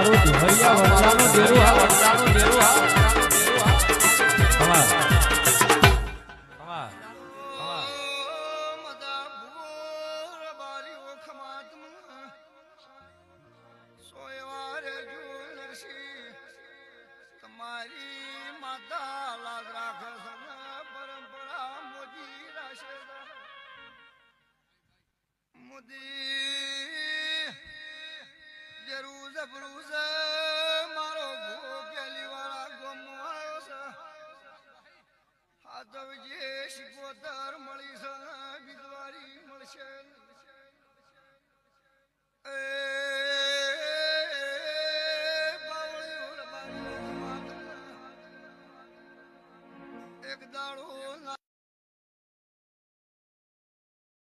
મારું જોહરિયા વડલાનું દેરું હા વડલાનું દેરું હા. તમારી? જબરું છે. મારો ભૂ વાળા ગમો આવ્યો છે. હાથ જે શિકોતર મળી છે ને મળશે. એક દાડો